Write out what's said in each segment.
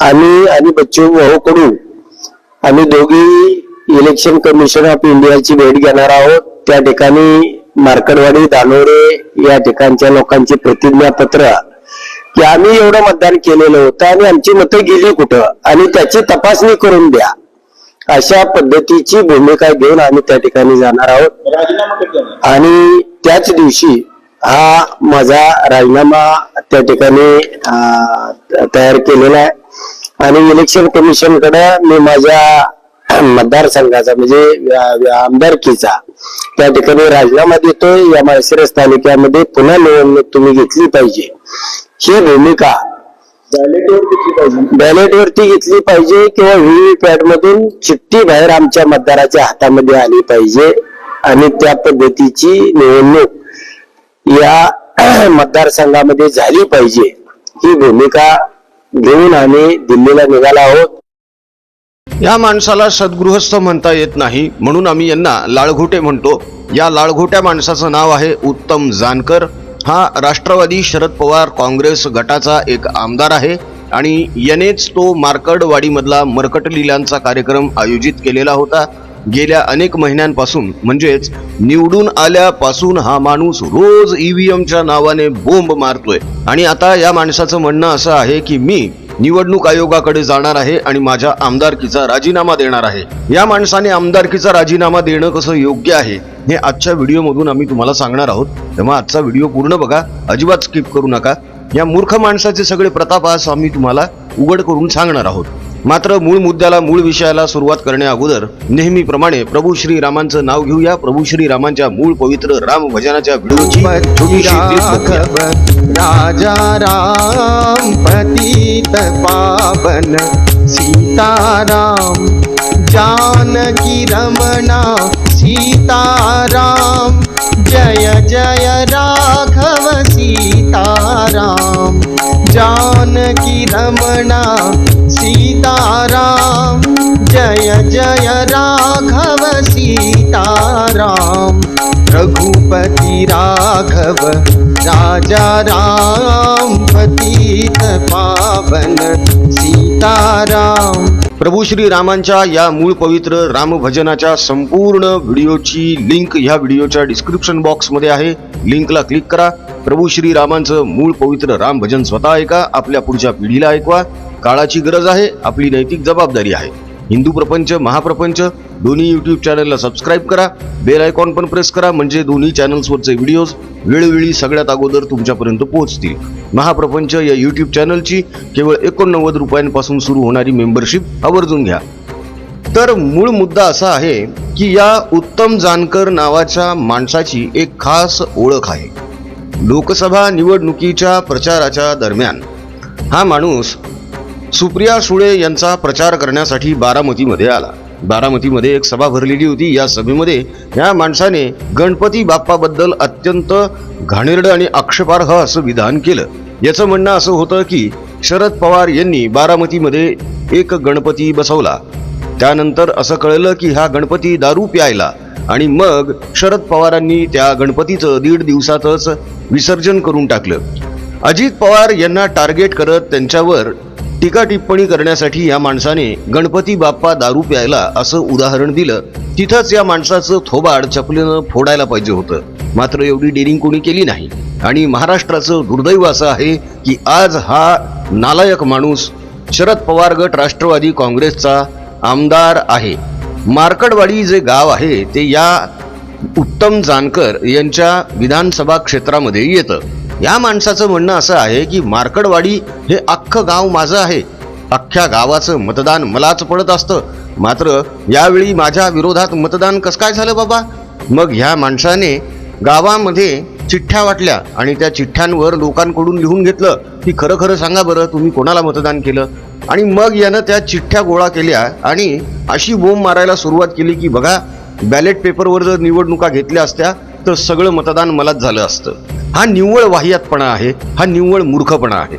आम्ही आणि बच्चू भाऊ कडू आम्ही दोघी इलेक्शन कमिशन ऑफ इंडियाची भेट घेणार आहोत. त्या ठिकाणी मार्कडवाडी दानोरे या ठिकाणच्या लोकांची प्रतिज्ञापत्र. की आम्ही एवढं मतदान केलेलं होतं आणि आमची मतं गेली कुठं? आणि त्याची तपासणी करून द्या. अशा पद्धतीची भूमिका घेऊन आम्ही त्या ठिकाणी जाणार आहोत. आणि त्याच दिवशी हा माझा राजीनामा त्या ठिकाणी तयार केलेला आहे. आणि इलेक्शन कमिशनकडे मी माझ्या मतदारसंघाचा म्हणजे व्या- आमदारकीचा त्या ठिकाणी राजीनामा देतोय. या माळशिरस तालुक्यामध्ये पुन्हा निवडणूक तुम्ही घेतली पाहिजे. ही भूमिका बॅलेटवरती घेतली पाहिजे किंवा व्हीव्हीपॅट मधून चिठ्ठी बाहेर आमच्या मतदाराच्या हातामध्ये आली पाहिजे आणि त्या पद्धतीची निवडणूक या मतदारसंघामध्ये झाली पाहिजे. ही भूमिका घेऊन आम्ही दिल्लीला निघाला आहोत. या माणसाला सद्गृहस्थ म्हणता येत नाही म्हणून आम्ही यांना लाळघोटे म्हणतो. या लाळघोट्या माणसाचं नाव आहे उत्तम जानकर. हा राष्ट्रवादी शरद पवार काँग्रेस गटाचा एक आमदार आहे आणि यानेच तो मार्कडवाडीमधला मर्कटलीलांचा कार्यक्रम आयोजित केलेला होता. गेल्या अनेक महिन्यांपासून म्हणजेच निवडून आल्यापासून हा माणूस रोज ईव्हीएमच्या नावाने बोंब मारतोय. आणि आता या माणसाचं म्हणणं असं आहे की मी निवडणूक आयोगाकडे जाणार आहे आणि माझ्या आमदारकीचा राजीनामा देणार आहे. या माणसाने आमदारकीचा राजीनामा देणं कसं योग्य आहे हे आजच्या व्हिडिओमधून आम्ही तुम्हाला सांगणार आहोत. तेव्हा आजचा व्हिडिओ पूर्ण बघा अजिबात स्किप करू नका. या मूर्ख माणसाचे सगळे प्रताप आज आम्ही तुम्हाला उघड करून सांगणार आहोत. मात्र मूळ मुद्द्याला मूळ विषयाला सुरुवात करण्या अगोदर नेहमीप्रमाणे प्रभू श्री रामांचं नाव घेऊया. प्रभू श्री रामांच्या मूळ पवित्र राम भजनाच्या व्हिडिओची राजा राम पतित पावन सीताराम जानकी रमणा सीताराम जय जय राघव सीताराम। जानकी रमणा सीताराम। जय जय राघव सीताराम रघुपति राघव राजा राम पतित पावन सीताराम। प्रभू श्री रामांच्या या मूळ पवित्र रामभजनाच्या संपूर्ण व्हिडिओची लिंक ह्या व्हिडिओच्या डिस्क्रिप्शन बॉक्समध्ये आहे. लिंकला क्लिक करा. प्रभू श्री रामांचं मूळ पवित्र राम भजन स्वतः ऐका आपल्या पुढच्या पिढीला ऐकवा. काळाची गरज आहे आपली नैतिक जबाबदारी आहे. हिंदू प्रपंच महाप्रपंच दोन्ही युट्यूब चॅनलला सबस्क्राईब करा. बेल आयकॉन पण प्रेस करा. म्हणजे दोन्ही चॅनल्सवरचे व्हिडिओज वेळोवेळी सगळ्यात अगोदर तुमच्यापर्यंत पोहोचतील. महाप्रपंच या युट्यूब चॅनलची केवळ एकोणनव्वद रुपयांपासून सुरू होणारी मेंबरशिप आवर्जून घ्या. तर मूळ मुद्दा असा आहे की या उत्तम जानकर नावाच्या माणसाची एक खास ओळख आहे. लोकसभा निवडणुकीच्या प्रचाराच्या दरम्यान हा माणूस सुप्रिया सुळे यांचा प्रचार करण्यासाठी बारामतीमध्ये आला. बारामतीमध्ये एक सभा भरलेली होती. या सभेमध्ये या माणसाने गणपती बाप्पाबद्दल अत्यंत घाणेरडं आणि आक्षेपार्ह असं विधान केलं. याचं म्हणणं असं होतं की शरद पवार यांनी बारामतीमध्ये एक गणपती बसवला. त्यानंतर असं कळलं की हा गणपती दारू प्यायला आणि मग शरद पवारांनी त्या गणपतीचं दीड दिवसातच विसर्जन करून टाकलं. अजित पवार यांना टार्गेट करत त्यांच्यावर टीका टिप्पणी करण्यासाठी या माणसाने गणपती बाप्पा दारू प्यायला असं उदाहरण दिलं तिथंच या माणसाचं थोबाड चपलीनं फोडायला पाहिजे होतं. मात्र एवढी डेरिंग कोणी केली नाही. आणि महाराष्ट्राचं दुर्दैव असं आहे की आज हा नालायक माणूस शरद पवार गट राष्ट्रवादी काँग्रेसचा आमदार आहे. मार्कडवाडी जे गाव आहे ते या उत्तम जानकर यांच्या विधानसभा क्षेत्रामध्ये येतं. या माणसाचं म्हणणं असं आहे की मार्कडवाडी हे अख्खं गाव माझं आहे. अख्ख्या गावाचं मतदान मलाच पडत असतं. मात्र यावेळी माझ्या विरोधात मतदान कसं काय झालं बाबा? मग ह्या माणसाने गावामध्ये चिठ्ठ्या वाटल्या आणि त्या चिठ्ठ्यांवर लोकांकडून लिहून घेतलं की खरं खरं सांगा बरं तुम्ही कोणाला मतदान केलं? आणि मग यानं त्या चिठ्ठ्या गोळा केल्या आणि अशी बोंब मारायला सुरुवात केली की बघा बॅलेट पेपरवर जर निवडणुका घेतल्या असत्या तर सगळं मतदान मलाच झालं असतं. हा निव्वळ वाह्यातपणा आहे हा निव्वळ मूर्खपणा आहे.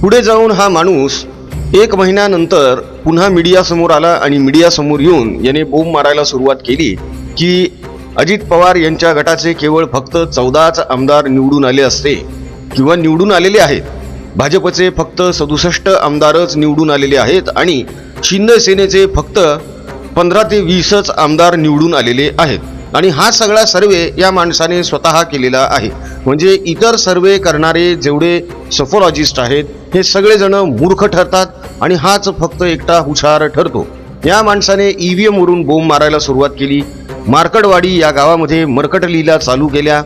पुढे जाऊन हा माणूस एक महिन्यानंतर पुन्हा मीडियासमोर आला आणि मीडियासमोर येऊन याने बोंब मारायला सुरुवात केली की अजित पवार यांच्या गटाचे केवळ फक्त चौदाच आमदार निवडून आले असते किंवा निवडून आलेले आहेत. भाजपचे फक्त सदुसष्ट आमदारच निवडून आलेले आहेत आणि शिंदे सेनेचे फक्त पंधरा ते वीसच आमदार निवडून आलेले आहेत. आणि हा सगळा सर्वे या माणसाने स्वतः केलेला आहे. म्हणजे इतर सर्वे करणारे जेवढे सफोलॉजिस्ट आहेत हे सगळेजण मूर्ख ठरतात आणि हाच फक्त एकटा हुशार ठरतो. या माणसाने ईव्हीएम एमवरून बोंब मारायला सुरुवात केली. मार्कडवाडी या गावामध्ये मरकट लीला चालू केल्या.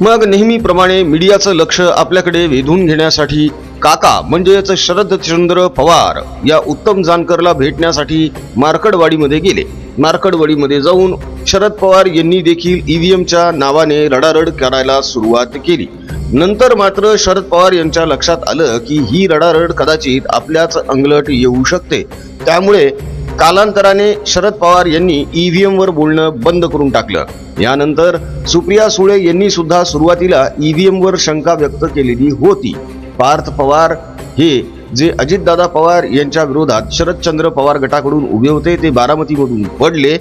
मग नेहमीप्रमाणे मीडियाचं लक्ष आपल्याकडे वेधून घेण्यासाठी काका म्हणजेच शरदचंद्र पवार या उत्तम जानकरला भेटण्यासाठी मार्कडवाडीमध्ये गेले. मार्कडवाडीमध्ये जाऊन शरद पवार यांनी देखील ईव्हीएमच्या नावाने रडारड करायला सुरुवात केली. नंतर मात्र शरद पवार यांच्या लक्षात आलं की ही रडारड कदाचित आपल्याच अंगलट येऊ शकते. त्यामुळे कालांतराने शरद पवार यांनी ईव्हीएम वर बोलणं बंद करून टाकलं. यानंतर सुप्रिया सुळे यांनी सुद्धा सुरुवातीला ईव्हीएम वर शंका व्यक्त केलेली होती. पार्थ पवार हे जे अजितदादा पवार यांच्या विरोधात शरदचंद्र पवार गटाकडून उभे होते ते बारामतीमधून पडले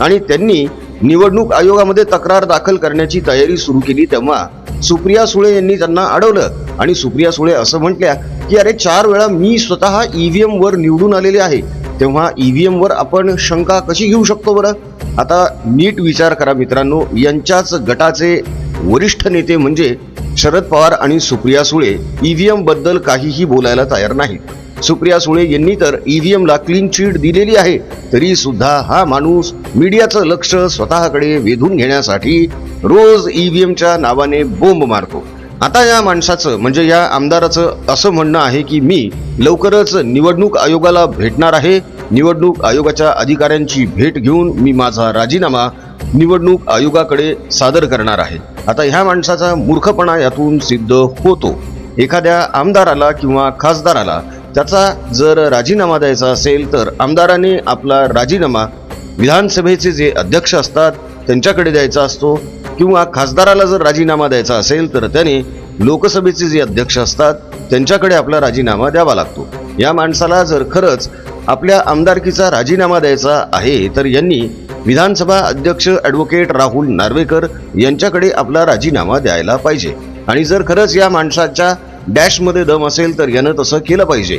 आणि त्यांनी निवडणूक आयोगामध्ये तक्रार दाखल करण्याची तयारी सुरू केली. तेव्हा सुप्रिया सुळे यांनी त्यांना अडवलं आणि सुप्रिया सुळे असं म्हटल्या की अरे चार वेळा मी स्वतः ईव्हीएम वर निवडून आलेले आहे. तेव्हा ईव्हीएम वर आपण शंका कशी घेऊ शकतो बरं? आता नीट विचार करा मित्रांनो यांच्याच गटाचे वरिष्ठ नेते म्हणजे शरद पवार आणि सुप्रिया सुळे ईव्हीएमबद्दल काहीही बोलायला तयार नाहीत. सुप्रिया सुळे यांनी तर ईव्हीएमला क्लीन चिट दिलेली आहे तरी सुद्धा हा माणूस मीडियाचं लक्ष स्वतःकडे वेधून घेण्यासाठी रोज ईव्हीएमच्या नावाने बोंब मारतो. आता या माणसाचं म्हणजे या आमदाराचं असं म्हणणं आहे की मी लवकरच निवडणूक आयोगाला भेटणार आहे निवडणूक आयोगाच्या अधिकाऱ्यांची भेट घेऊन मी माझा राजीनामा निवडणूक आयोगाकडे सादर करणार आहे. आता ह्या माणसाचा मूर्खपणा यातून सिद्ध होतो. एखाद्या आमदाराला किंवा खासदाराला त्याचा जर राजीनामा द्यायचा असेल तर आमदाराने आपला राजीनामा विधानसभेचे जे अध्यक्ष असतात त्यांच्याकडे द्यायचा असतो किंवा खासदाराला जर राजीनामा द्यायचा असेल तर त्याने लोकसभेचे जे अध्यक्ष असतात त्यांच्याकडे आपला राजीनामा द्यावा लागतो. या माणसाला जर खरंच आपल्या आमदारकीचा राजीनामा द्यायचा आहे तर यांनी विधानसभा अध्यक्ष ॲडव्होकेट राहुल नार्वेकर यांच्याकडे आपला राजीनामा द्यायला पाहिजे. आणि जर खरंच या माणसाच्या डॅशमध्ये दम असेल तर यानं तसं केलं पाहिजे.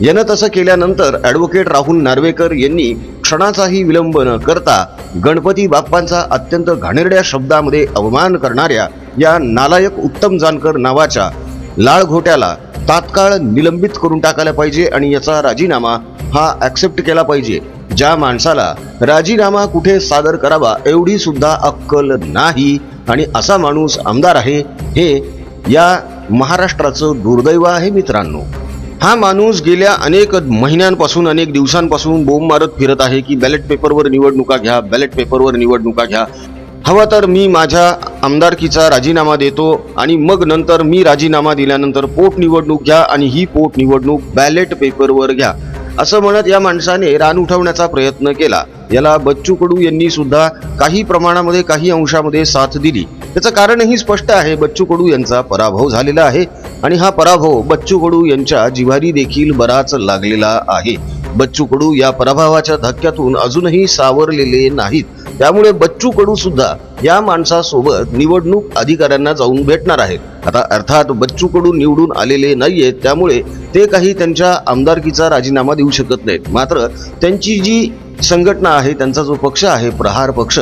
यानं तसं केल्यानंतर ॲडव्होकेट राहुल नार्वेकर यांनी क्षणाचाही विलंब न करता गणपती बाप्पांचा अत्यंत घाणेरड्या शब्दामध्ये अवमान करणाऱ्या या नालायक उत्तम जानकर नावाच्या लाळ घोट्याला तात्काळ निलंबित करून टाकायला पाहिजे आणि याचा राजीनामा हा ऍक्सेप्ट केला पाहिजे. ज्या माणसाला राजीनामा कुठे सादर करावा एवढी सुद्धा अक्कल नाही आणि असा माणूस आमदार आहे हे या महाराष्ट्राचं दुर्दैव आहे मित्रांनो. हा माणूस गेल्या अनेक महिन्यांपासून अनेक दिवसांपासून बोंब मारत फिरत आहे की बॅलेट पेपरवर निवडणुका घ्या बॅलेट पेपरवर निवडणुका घ्या. हवा तर मी माझ्या आमदारकीचा राजीनामा देतो आणि मग नंतर मी राजीनामा दिल्यानंतर पोटनिवडणूक घ्या आणि ही पोटनिवडणूक बॅलेट पेपरवर घ्या. असं म्हणत या माणसाने रान उठवण्याचा प्रयत्न केला. याला बच्चू कडू यांनी सुद्धा काही प्रमाणामध्ये काही अंशामध्ये साथ दिली. त्याचं कारणही स्पष्ट आहे. बच्चू कडू यांचा पराभव झालेला आहे आणि हा पराभव बच्चू कडू यांच्या जिव्हारी देखील बराच लागलेला आहे. बच्चू कडू या पराभवाच्या धक्क्यातून अजूनही सावरलेले नाहीत. त्यामुळे बच्चू कडू सुद्धा या माणसासोबत निवडणूक अधिकाऱ्यांना जाऊन भेटणार आहेत आता अर्थात बच्चू कडू निवडून आलेले नाहीयेत त्यामुळे ते काही त्यांच्या आमदारकीचा राजीनामा देऊ शकत नाहीत. मात्र त्यांची जी संघटना आहे त्यांचा जो पक्ष आहे प्रहार पक्ष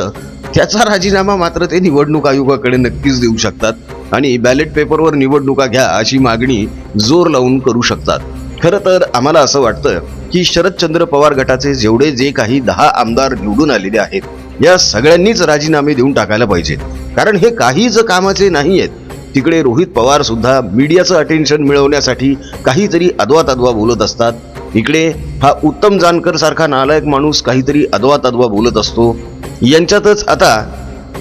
त्याचा राजीनामा मात्र ते निवडणूक आयोगाकडे नक्कीच देऊ शकतात आणि बॅलेट पेपरवर निवडणुका घ्या अशी मागणी जोर लावून करू शकतात. खरं तर आम्हाला असं वाटतं की शरदचंद्र पवार गटाचे जेवढे जे काही दहा आमदार निवडून आलेले आहेत या सगळ्यांनीच राजीनामे देऊन टाकायला पाहिजेत कारण हे काहीच कामाचे नाही आहेत तिकडे रोहित पवार सुद्धा मीडियाचं अटेन्शन मिळवण्यासाठी काहीतरी अदवा तद्वा बोलत असतात. इकडे हा उत्तम जानकर सारखा नालायक माणूस काहीतरी अदवा तद्वा बोलत असतो. यांच्यातच आता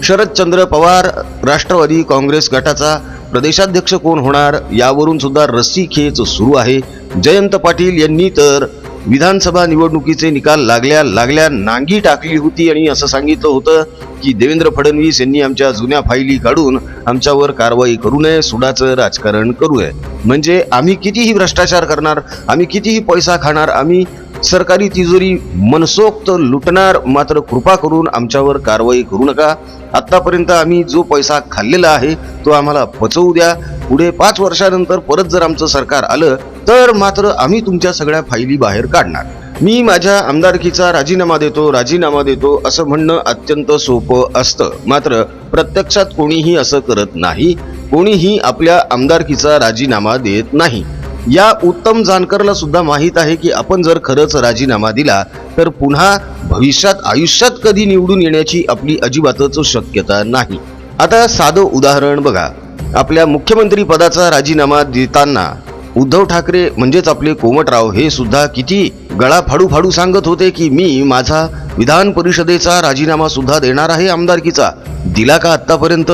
शरदचंद्र पवार राष्ट्रवादी काँग्रेस गटाचा प्रदेशाध्यक्ष कोण होणार यावरून सुद्धा रस्सीखेच सुरू आहे. जयंत पाटील यांनी तर विधानसभा निवडणुकीचे निकाल लागल्या लागल्या नांगी टाकली होती आणि असं सांगितलं होतं की देवेंद्र फडणवीस यांनी आमच्या जुन्या फाईली काढून आमच्यावर कारवाई करू नये सुडाचं राजकारण करू नये. म्हणजे आम्ही कितीही भ्रष्टाचार करणार आम्ही कितीही पैसा खाणार आम्ही सरकारी तिजोरी मनसोक्त लुटणार मात्र कृपा करून आमच्यावर कारवाई करू नका. आत्तापर्यंत आम्ही जो पैसा खाल्लेला आहे तो आम्हाला पचवू द्या. पुढे पाच वर्षानंतर परत जर आमचं सरकार आलं तर मात्र आम्ही तुमच्या सगळ्या फायली बाहेर काढणार. मी माझ्या आमदारकीचा राजीनामा देतो राजीनामा देतो असं म्हणणं अत्यंत सोपं असतं. मात्र प्रत्यक्षात कोणीही असं करत नाही. कोणीही आपल्या आमदारकीचा राजीनामा देत नाही. या उत्तम जानकरला सुद्धा माहीत आहे की आपण जर खरंच राजीनामा दिला तर पुन्हा भविष्यात आयुष्यात कधी निवडून येण्याची आपली अजिबातच शक्यता नाही. आता साधं उदाहरण बघा. आपल्या मुख्यमंत्री पदाचा राजीनामा देताना उद्धव ठाकरे म्हणजेच आपले कोमटराव हे सुद्धा किती गळा फाडू फाडू सांगत होते की मी माझा विधान परिषदेचा राजीनामा सुद्धा देणार आहे आमदारकीचा. दिला का आतापर्यंत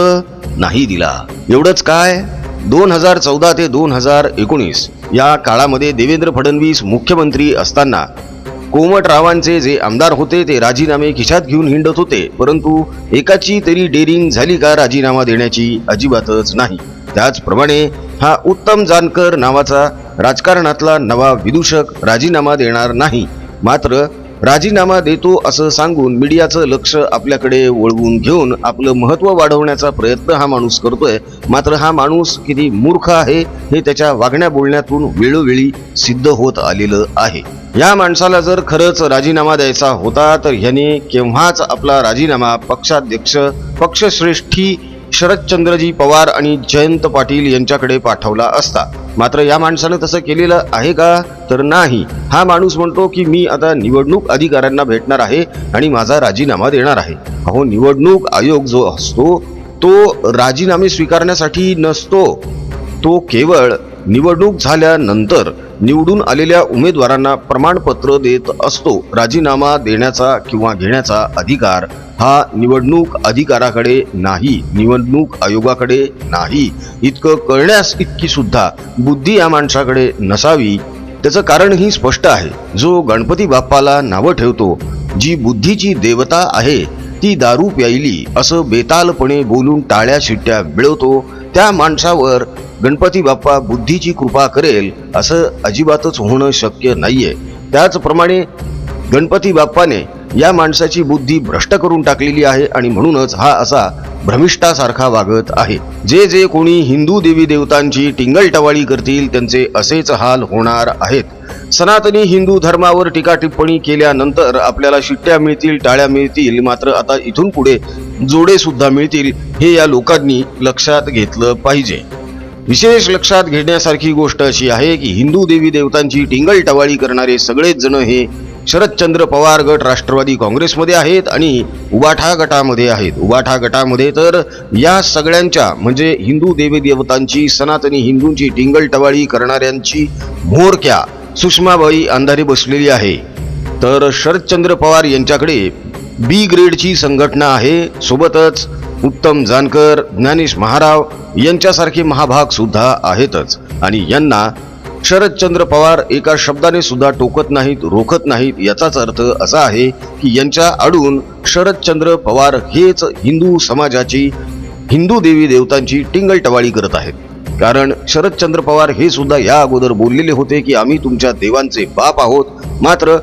नाही दिला. एवढंच काय? दोन हजार चौदा ते दोन हजार एकोणीस या काळामध्ये देवेंद्र फडणवीस मुख्यमंत्री असताना कोमटरावांचे जे आमदार होते ते राजीनामे खिशात घेऊन हिंडत होते परंतु एकाची तरी डेअरिंग झाली का राजीनामा देण्याची अजिबातच नाही. त्याचप्रमाणे हा उत्तम जानकर नावाचा राजकारणातला नवा विदूषक राजीनामा देणार नाही. मात्र राजीनामा देतो असं सांगून मीडियाचं लक्ष आपल्याकडे वळवून घेऊन आपलं महत्त्व वाढवण्याचा प्रयत्न हा माणूस करतोय. मात्र हा माणूस किती मूर्ख आहे हे त्याच्या वागण्या बोलण्यातून वेळोवेळी सिद्ध होत आलेलं आहे. या माणसाला जर खरंच राजीनामा द्यायचा होता तर ह्याने केव्हाच आपला राजीनामा पक्षाध्यक्ष पक्षश्रेष्ठी शरदचंद्रजी पवार आणि जयंत पाटील यांच्याकडे पाठवला असता. मात्र या माणसानं तसं केलेलं आहे का? तर नाही. हा माणूस म्हणतो की मी आता निवडणूक अधिकाऱ्यांना भेटणार आहे आणि माझा राजीनामा देणार आहे. अहो निवडणूक आयोग जो असतो तो राजीनामे स्वीकारण्यासाठी नसतो. तो केवळ निवडणूक झाल्यानंतर निवडून आलेल्या उमेदवारांना प्रमाणपत्र देत असतो. राजीनामा देण्याचा किंवा घेण्याचा अधिकार हा निवडणूक अधिकाराकडे नाही निवडणूक आयोगाकडे नाही. इतकं कळण्यास इतकी सुद्धा बुद्धी या माणसाकडे नसावी त्याचं कारणही स्पष्ट आहे. जो गणपती बाप्पाला नावं ठेवतो जी बुद्धीची देवता आहे ती दारू प्यायली असं बेतालपणे बोलून टाळ्या शिट्ट्या मिळवतो त्या माणसावर गणपती बाप्पा बुद्धीची कृपा करेल असं अजिबातच होणं शक्य नाहीये. त्याचप्रमाणे गणपती बाप्पाने या माणसाची बुद्धी भ्रष्ट करून टाकलेली आहे आणि म्हणूनच हा असा भ्रमिष्ठासारखा वागत आहे. जे जे कोणी हिंदू देवी देवतांची टिंगलटवाळी करतील त्यांचे असेच हाल होणार आहेत. सनातनी हिंदू धर्मावर टीका टिप्पणी केल्यानंतर आपल्याला शिट्ट्या मिळतील टाळ्या मिळतील मात्र आता इथून पुढे जोडे सुद्धा मिळतील हे या लोकांनी लक्षात घेतलं पाहिजे. विशेष लक्षात घेण्यासारखी गोष्ट अशी आहे की हिंदू देवी देवतांची टिंगल टवाळी करणारे सगळेच जण हे शरदचंद्र पवार गट राष्ट्रवादी काँग्रेसमध्ये आहेत आणि उबाठा गटामध्ये आहेत. उबाठा गटामध्ये तर या सगळ्यांच्या म्हणजे हिंदू देवीदेवतांची सनातनी हिंदूंची टिंगलटवाळी करणाऱ्यांची म्होरक्या सुषमाबाई अंधारी बसलेली आहे. तर शरदचंद्र पवार यांच्याकडे बी ग्रेडची संघटना आहे. सोबतच उत्तम जानकर ज्ञानेश महाराव यांच्यासारखे महाभाग सुद्धा आहेतच. आणि यांना शरदचंद्र पवार एका शब्दाने सुद्धा टोकत नाहीत रोखत नाहीत याचाच अर्थ असा आहे की यांच्या आडून शरदचंद्र पवार हेच हिंदू समाजाची हिंदू देवी देवतांची टिंगलटवाळी करत आहेत. कारण शरदचंद्र पवार हे सुद्धा या अगोदर बोललेले होते की आम्ही तुमच्या देवांचे बाप आहोत. मात्र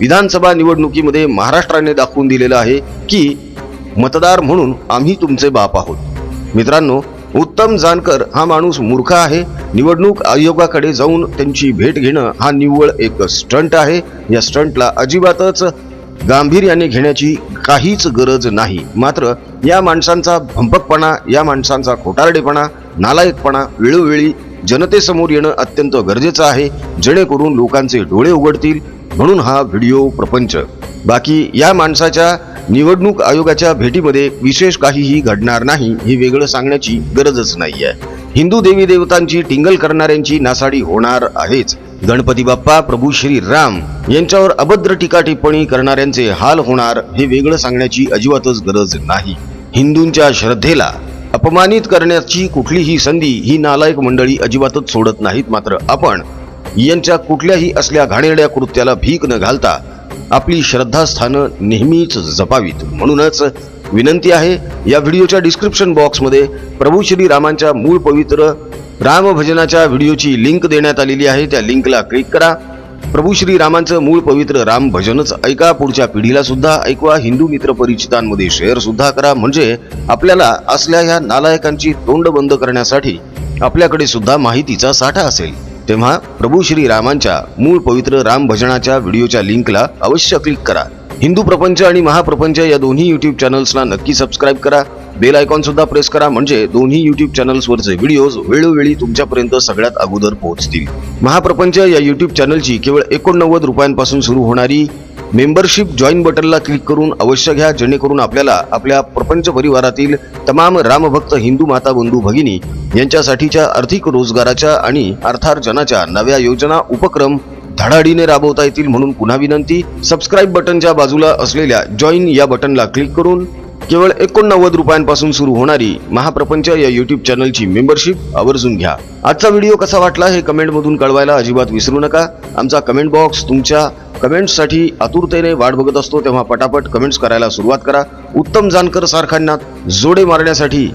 विधानसभा निवडणुकीमध्ये महाराष्ट्राने दाखवून दिलेलं आहे की मतदार म्हणून आम्ही तुमचे बाप आहोत. मित्रांनो उत्तम जानकर हा माणूस मूर्ख आहे. निवडणूक आयोगाकडे जाऊन त्यांची भेट घेणं हा निव्वळ एक स्टंट आहे. या स्टंटला अजिबातच गांभीर्याने घेण्याची काहीच गरज नाही. मात्र या माणसांचा भंपकपणा या माणसांचा खोटारडेपणा नालायकपणा वेळोवेळी जनतेसमोर येणं अत्यंत गरजेचं आहे. जेणेकरून लोकांचे डोळे उघडतील. म्हणून हा व्हिडिओ प्रपंच. बाकी या माणसाच्या निवडणूक आयोगाच्या भेटीमध्ये विशेष काहीही घडणार नाही हे वेगळं सांगण्याची गरजच नाही आहे हिंदू देवी देवतांची टिंगल करणाऱ्यांची नासाडी होणार आहेच. गणपती बाप्पा प्रभू श्री राम यांच्यावर अभद्र टीका टिप्पणी करणाऱ्यांचे हाल होणार हे वेगळं सांगण्याची अजिबातच गरज नाही. हिंदूंच्या श्रद्धेला अपमानित करण्याची कुठलीही संधी ही नालायक मंडळी अजिबातच सोडत नाहीत मात्र आपण. यांच्या कुठल्याही असल्या घाणेरड्या कृत्याला भीक न घालता आपली श्रद्धास्थानं नेहमीच जपावीत. म्हणूनच विनंती आहे या व्हिडिओच्या डिस्क्रिप्शन बॉक्समध्ये प्रभू श्रीरामांच्या मूळ पवित्र रामभजनाच्या व्हिडिओची लिंक देण्यात आलेली आहे. त्या लिंकला क्लिक करा. प्रभू श्रीरामांचं मूळ पवित्र राम भजनच ऐका. पुढच्या पिढीला सुद्धा ऐकवा. हिंदू मित्र परिचितांमध्ये शेअर सुद्धा करा. म्हणजे आपल्याला असल्या ह्या नालायकांची तोंड बंद करण्यासाठी आपल्याकडे सुद्धा माहितीचा साठा असेल. तेव्हा प्रभू श्री रामांच्या मूळ पवित्र राम भजनाच्या व्हिडिओच्या लिंकला अवश्य क्लिक करा. हिंदू प्रपंच आणि महाप्रपंच या दोन्ही युट्यूब चॅनल्सला नक्की सबस्क्राईब करा. बेल आयकॉन सुद्धा प्रेस करा म्हणजे दोन्ही युट्यूब चॅनल्सवरचे व्हिडिओज वेळोवेळी तुमच्यापर्यंत सगळ्यात अगोदर पोहोचतील. महाप्रपंच या युट्यूब चॅनलची केवळ एकोणनव्वद रुपयांपासून सुरू होणारी मेंबरशिप जॉईन बटनला क्लिक करून अवश्य घ्या जेणेकरून आपल्याला आपल्या प्रपंच परिवारातील तमाम रामभक्त हिंदू माता बंधू भगिनी यांच्यासाठीच्या आर्थिक रोजगाराच्या आणि अर्थार्जनाच्या नव्या योजना उपक्रम धडाडीने राबवता येतील म्हणून पुन्हा विनंती. सबस्क्राईब बटनच्या बाजूला असलेल्या जॉईन या बटनला क्लिक करून केवळ एकोणनव्वद रुपयांपासून सुरू होणारी महाप्रपंच या युट्यूब चॅनलची मेंबरशिप आवर्जून घ्या. आजचा व्हिडिओ कसा वाटला हे कमेंटमधून कळवायला अजिबात विसरू नका. आमचा कमेंट बॉक्स तुमच्या कमेंट्ससाठी आतुरतेने वाट बघत असतो तेव्हा पटापट कमेंट्स करायला सुरुवात करा. उत्तम जानकर सारखांना जोडे मारण्यासाठी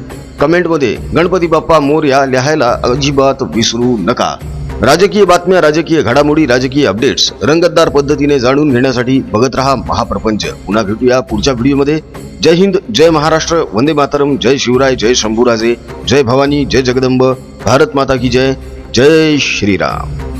कमेंटमध्ये गणपती बाप्पा मोर्या लिहायला अजिबात विसरू नका. राजकीय बातम्या राजकीय घडामोडी राजकीय अपडेट्स रंगतदार पद्धतीने जाणून घेण्यासाठी बघत रहा महाप्रपंच. पुन्हा भेटूया पुढच्या व्हिडिओमध्ये. जय हिंद जय महाराष्ट्र वंदे मातरम जय शिवराय जय शंभूराजे जय भवानी जय जगदंब भारत माता की जय जय श्रीराम.